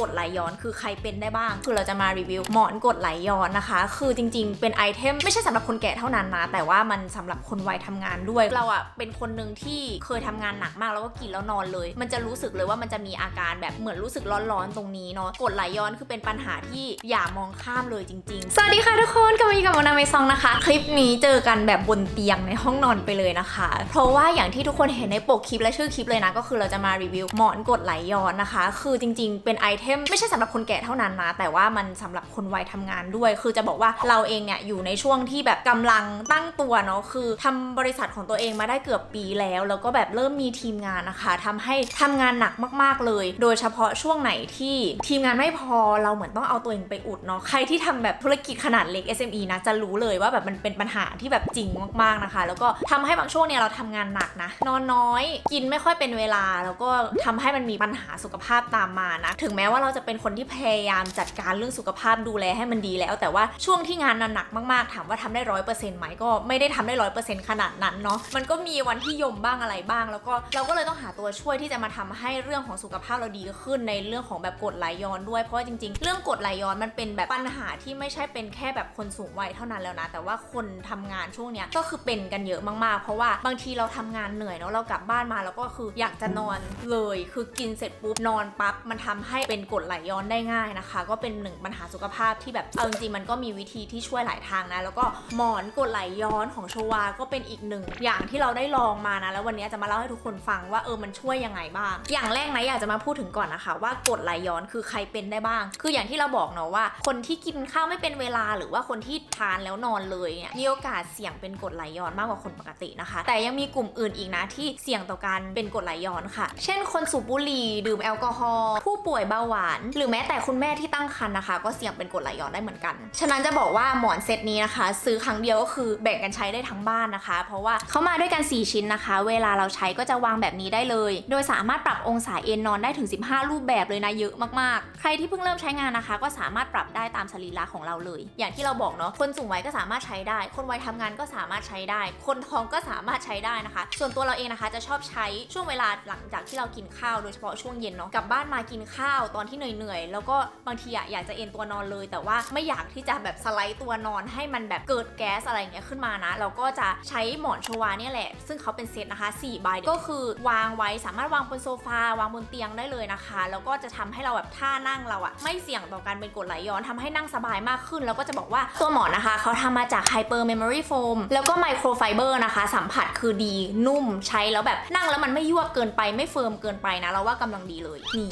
กดไหลย้อนคือใครเป็นได้บ้าง คือเราจะมารีวิวหมอนกดไหลย้อนนะคะ คือจริงๆ เป็นไอเทมไม่ใช่สำหรับคนแก่เท่านั้นนะ แต่ว่ามันสำหรับคนวัยทำงานด้วย เราอะเป็นคนหนึ่งที่เคยทำงานหนักมากแล้วก็กินแล้วนอนเลย มันจะรู้สึกเลยว่ามันจะมีอาการแบบเหมือนรู้สึกร้อนๆตรงนี้เนาะ กดไหลย้อนคือเป็นปัญหาที่อย่ามองข้ามเลยจริง ๆ สวัสดีค่ะทุกคนกลับมาอยู่กับมนาเมซองนะคะ คลิปนี้เจอกันแบบบนเตียงในห้องนอนไปเลยนะคะ เพราะว่าอย่างที่ทุกคนเห็นในปกคลิปและชื่อคลิปเลยนะ ก็คือเราจะมารีวิวหมอนกดไหลย้อนนะคะ คือจริง ๆ เป็นไอเทมไม่ใช่สำหรับคนแก่เท่านั้นนะ แต่ว่ามันสำหรับคนวัยทำงานด้วย คือจะบอกว่าเราเองเนี่ยอยู่ในช่วงที่แบบกำลังตั้งตัวเนาะคือทำบริษัทของตัวเองมาได้เกือบปีแล้ว แล้วก็แบบเริ่มมีทีมงานนะคะทำให้ทำงานหนักมากๆเลย โดยเฉพาะช่วงไหนที่ทีมงานไม่พอเราเหมือนต้องเอาตัวเองไปอุดเนาะใครที่ทำแบบธุรกิจขนาดเล็ก SME นะจะรู้เลยว่าแบบมันเป็นปัญหาที่แบบจริงมากๆนะคะ แล้วก็ทำให้บางช่วงเนี่ยเราทำงานหนักนะนอนน้อย กินไม่ค่อยเป็นเวลา แล้วก็ทำให้มันมีปัญหาสุขภาพตามมานะ ถึงแม้ว่าว่าเราจะเป็นคนที่พยายามจัดการเรื่องสุขภาพดูแลให้มันดีแล้ว แต่ว่าช่วงที่งานหนักมากๆ ถามว่าทำได้ร้อยเปอร์เซ็นต์ไหมก็ไม่ได้ทำได้ร้อยเปอร์เซ็นต์ขนาดนั้นเนาะมันก็มีวันที่ยมบ้างอะไรบ้าง แล้วก็เราก็เลยต้องหาตัวช่วยที่จะมาทำให้เรื่องของสุขภาพเราดีขึ้นในเรื่องของแบบกรดไหลย้อนด้วยเพราะว่าจริง ๆ เรื่องกรดไหลย้อนมันเป็นแบบปัญหาที่ไม่ใช่เป็นแค่แบบคนสูงวัยเท่านั้นแล้วนะ แต่ว่าคนทำงานช่วงเนี้ยก็คือเป็นกันเยอะมากๆ เพราะว่าบางทีเราทำงานเหนื่อยเนาะเรากลับบ้านมาแล้วก็คืออยากจะนอนเลย คือกินเสร็จปุ๊บนอนปั๊บมันทำให้เป็นกรดไหลย้อนได้ง่ายนะคะ ก็เป็นหนึ่งปัญหาสุขภาพที่แบบเอาจริงๆมันก็มีวิธีที่ช่วยหลายทางนะ แล้วก็หมอนกรดไหลย้อนของชวาก็เป็นอีกหนึ่งอย่างที่เราได้ลองมานะ แล้ววันนี้จะมาเล่าให้ทุกคนฟังว่าเออมันช่วยยังไงบ้าง อย่างแรกนะอยากจะมาพูดถึงก่อนนะคะ ว่ากรดไหลย้อนคือใครเป็นได้บ้าง คืออย่างที่เราบอกเนาะว่า คนที่กินข้าวไม่เป็นเวลาหรือว่าคนที่ทานแล้วนอนเลยเนี่ยมีโอกาสเสี่ยงเป็นกรดไหลย้อนมากกว่าคนปกตินะคะ แต่ยังมีกลุ่มอื่นอีกนะที่เสี่ยงต่อการเป็นกรดไหลย้อนค่ะ เช่น คนสูบบุหรี่ดื่มแอลกอฮอล์ผู้ป่วยเบาหวาน หรือแม้แต่คุณแม่ที่ตั้งครรภ์นะคะ ก็เสี่ยงเป็นกรดไหลย้อนได้เหมือนกัน ฉะนั้นจะบอกว่าหมอนเซตนี้นะคะ ซื้อครั้งเดียวก็คือแบ่งกันใช้ได้ทั้งบ้านนะคะ เพราะว่าเขามาด้วยกัน 4 ชิ้นนะคะ เวลาเราใช้ก็จะวางแบบนี้ได้เลย โดยสามารถปรับองศาเอนนอนได้ถึง 15 รูปแบบเลยนะเยอะมากๆ ใครที่เพิ่งเริ่มใช้งานนะคะ ก็สามารถปรับได้ตามสรีระของเราเลย อย่างที่เราบอกเนาะคนสูงวัยก็สามารถใช้ได้ คนวัยทำงานก็สามารถใช้ได้ คนท้องก็สามารถใช้ได้นะคะ ส่วนตัวเราเองนะคะจะชอบใช้ช่วงเวลาหลังจากที่เรากินข้าวโดยเฉพาะช่วงเย็นเนาะกลับบ้านมากินข้าวตอนที่เหนื่อยๆแล้วก็บางทีอะอยากจะเอนตัวนอนเลย แต่ว่าไม่อยากที่จะแบบสไลด์ตัวนอนให้มันแบบเกิดแก๊สอะไรเงี้ยขึ้นมานะ เราก็จะใช้หมอนชวาเนี่ยแหละ ซึ่งเขาเป็นเซตนะคะ4ใบก็คือวางไว้สามารถวางบนโซฟาวางบนเตียงได้เลยนะคะ แล้วก็จะทำให้เราแบบท่านั่งเราอะไม่เสี่ยงต่อการเป็นกดไหลย้อนทำให้นั่งสบายมากขึ้น แล้วก็จะบอกว่าตัวหมอนนะคะเขาทำมาจากไฮเปอร์เมมโมรี่โฟมแล้วก็ไมโครไฟเบอร์นะคะ สัมผัสคือดีนุ่มใช้แล้วแบบนั่งแล้วมันไม่ยั่วเกินไปไม่เฟิร์มเกินไปนะ เราว่ากำลังดีเลยนี่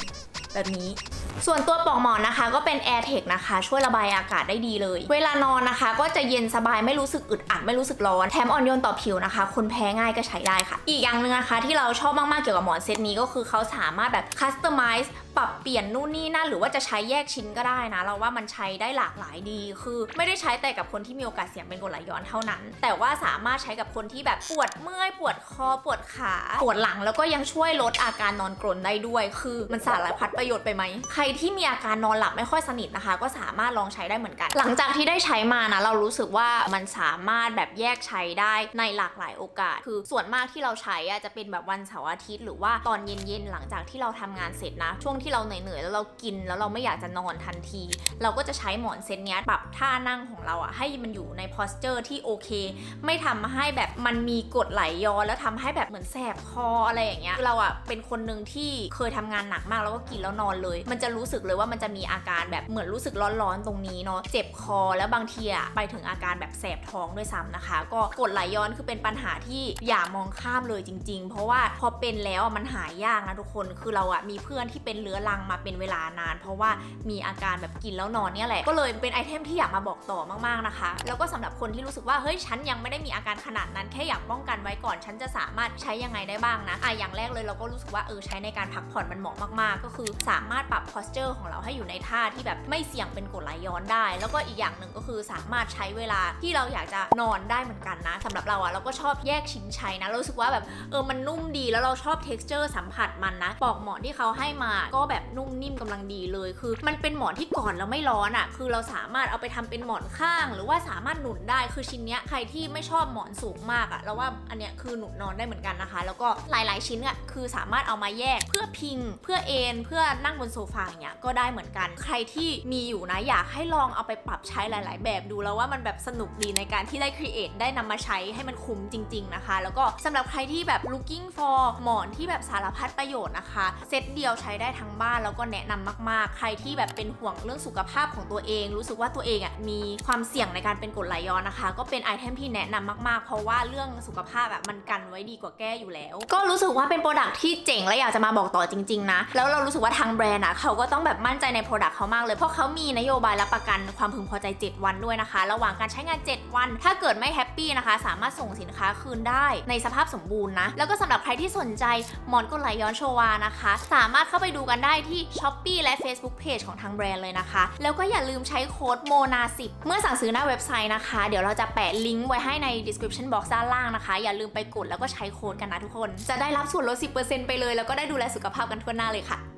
แบบนี้ ส่วนตัวปลอกหมอนนะคะก็เป็น Air Tech นะคะ ช่วยระบายอากาศได้ดีเลย เวลานอนนะคะ ก็จะเย็นสบายไม่รู้สึกอึดอัดไม่รู้สึกร้อนแถมอ่อนโยนต่อผิวนะคะ คนแพ้ง่ายก็ใช้ได้ค่ะ อีกอย่างหนึ่งนะคะที่เราชอบมากๆเกี่ยวกับหมอนเซตนี้ก็คือเขาสามารถแบบ customize ปรับเปลี่ยนนู่นนี่นั่นหรือว่าจะใช้แยกชิ้นก็ได้นะ เราว่ามันใช้ได้หลากหลายดี คือ ไม่ได้ใช้แต่กับคนที่มีโอกาสเสี่ยงเป็นกรดไหลย้อนเท่านั้น แต่ว่าสามารถใช้กับคนที่แบบปวดเมื่อยปวดคอปวดขาปวดหลังแล้วก็ยังช่วยลดอาการนอนกรนได้ด้วย คือมันสารพัดประโยชน์ไปไหมใครรที่มีอาการนอนหลับไม่ค่อยสนิทนะคะ ก็สามารถลองใช้ได้เหมือนกัน หลังจากที่ได้ใช้มานะเรารู้สึกว่ามันสามารถแบบแยกใช้ได้ในหลากหลายโอกาส คือส่วนมากที่เราใช้อะจะเป็นแบบวันเสาร์อาทิตย์หรือว่าตอนเย็นๆหลังจากที่เราทำงานเสร็จนะ ช่วงที่เราเหนื่อยๆแล้วเรากินแล้วเราไม่อยากจะนอนทันที เราก็จะใช้หมอนเซตเนี้ยปรับท่านั่งของเราอะให้มันอยู่ใน posture ที่โอเค ไม่ทำให้แบบมันมีกดไหลย้อนแล้วทำให้แบบเหมือนแสบคออะไรอย่างเงี้ยเราอะเป็นคนหนึ่งที่เคยทำงานหนักมากแล้วก็กินแล้วนอนเลย มันจะรู้สึกเลยว่ามันจะมีอาการแบบเหมือนรู้สึกร้อนๆตรงนี้เนาะเจ็บคอแล้วบางทีอะไปถึงอาการแบบแสบท้องด้วยซ้ำนะคะ ก็กดไหลย้อนคือเป็นปัญหาที่อย่ามองข้ามเลยจริง ๆ เพราะว่าพอเป็นแล้วมันหายยากนะทุกคนคือเราอะมีเพื่อนที่เป็นเรื้อรังมาเป็นเวลานาน เพราะว่ามีอาการแบบกินแล้วนอนเนี่ยแหละก็เลยเป็นไอเทมที่อยากมาบอกต่อมากๆนะคะ แล้วก็สำหรับคนที่รู้สึกว่าเฮ้ยฉันยังไม่ได้มีอาการขนาดนั้นแค่อยากป้องกันไว้ก่อน ฉันจะสามารถใช้ยังไงได้บ้างนะอะอย่างแรกเลยเราก็รู้สึกว่าเออใช้ในการพักผ่อนมันเหมาะมากๆ ก็คือสามารถปรับ posture ของเราให้อยู่ในท่าที่แบบไม่เสี่ยงเป็นกรดไหลย้อนได้ แล้วก็อีกอย่างหนึ่งก็คือสามารถใช้เวลาที่เราอยากจะนอนได้เหมือนกันนะสำหรับเราอะเราก็ชอบแยกชิ้นใช้นะเรารู้สึกว่าแบบเออมันนุ่มดีแล้วเราชอบ texture สัมผัสมันนะปลอกหมอนที่เขาให้มาก็แบบนุ่มนิ่มกำลังดีเลย คือ มันเป็นหมอนที่ก่อนแล้วไม่ร้อนอะคือเราสามารถเอาไปทำเป็นหมอนข้าง หรือว่าสามารถหนุนได้คือชิ้นเนี้ยใครที่ไม่ชอบหมอนสูงมากอะเราว่าอันเนี้ยคือหนุนนอนได้เหมือนกันนะคะ แล้วก็หลาย ๆ ชิ้นอะคือสามารถเอามาแยกเพื่อพิง เพื่อเอนเพื่อนั่งบนโซฟาอย่างเงี้ยก็ได้เหมือนกัน ใครที่มีอยู่นะอยากให้ลองเอาไปปรับใช้หลาย ๆ แบบดูแล้วว่ามันแบบสนุกดีในการที่ได้ create ได้นำมาใช้ให้มันคุ้มจริง ๆ นะคะ แล้วก็สำหรับใครที่แบบ looking for หมอนที่แบบสารพัดประโยชน์นะคะ เซตเดียวใช้ได้ทั้งบ้านแล้วก็แนะนำมาก ๆ ใครที่แบบเป็นห่วงเรื่องสุขภาพของตัวเอง รู้สึกว่าตัวเองอะมีความเสี่ยงในการเป็นกรดไหลย้อนนะคะ ก็เป็นไอเทมที่แนะนำมาก ๆ เพราะว่าเรื่องสุขภาพแบบมันกันไว้ดีกว่าแก้อยู่แล้ว ก็รู้สึกว่าเป็นโปรดักที่เจ๋งและอยากจะมาบอกต่อจริง ๆ นะ แล้วเรารู้สึกว่าทางแบรนด์อะเขาก็็ต้องแบบมั่นใจในโปรดักต์เขามากเลย เพราะเขามีนโยบายรับประกันความพึงพอใจ 7 วันด้วยนะคะ ระหว่างการใช้งาน 7 วัน ถ้าเกิดไม่แฮปปี้นะคะ สามารถส่งสินค้าคืนได้ในสภาพสมบูรณ์นะ แล้วก็สำหรับใครที่สนใจหมอนกดไหลย้อนโชวานะคะ สามารถเข้าไปดูกันได้ที่ s h อ p e e และ Facebook Page ของทางแบรนด์เลยนะคะ แล้วก็อย่าลืมใช้โค้ดโมนา10เมื่อสั่งซื้อหน้าเว็บไซต์นะคะ เดี๋ยวเราจะแปะลิงก์ไว้ให้ใน description box ด้านล่างนะคะ อย่าลืมไปกดแล้วก็ใช้โค้ดกันนะทุกคน จะได้รับส่วนลด 10%ไปเลย แล้วก็ได้ดูแลสุขภาพกันทั่วหน้าเลยค่ะ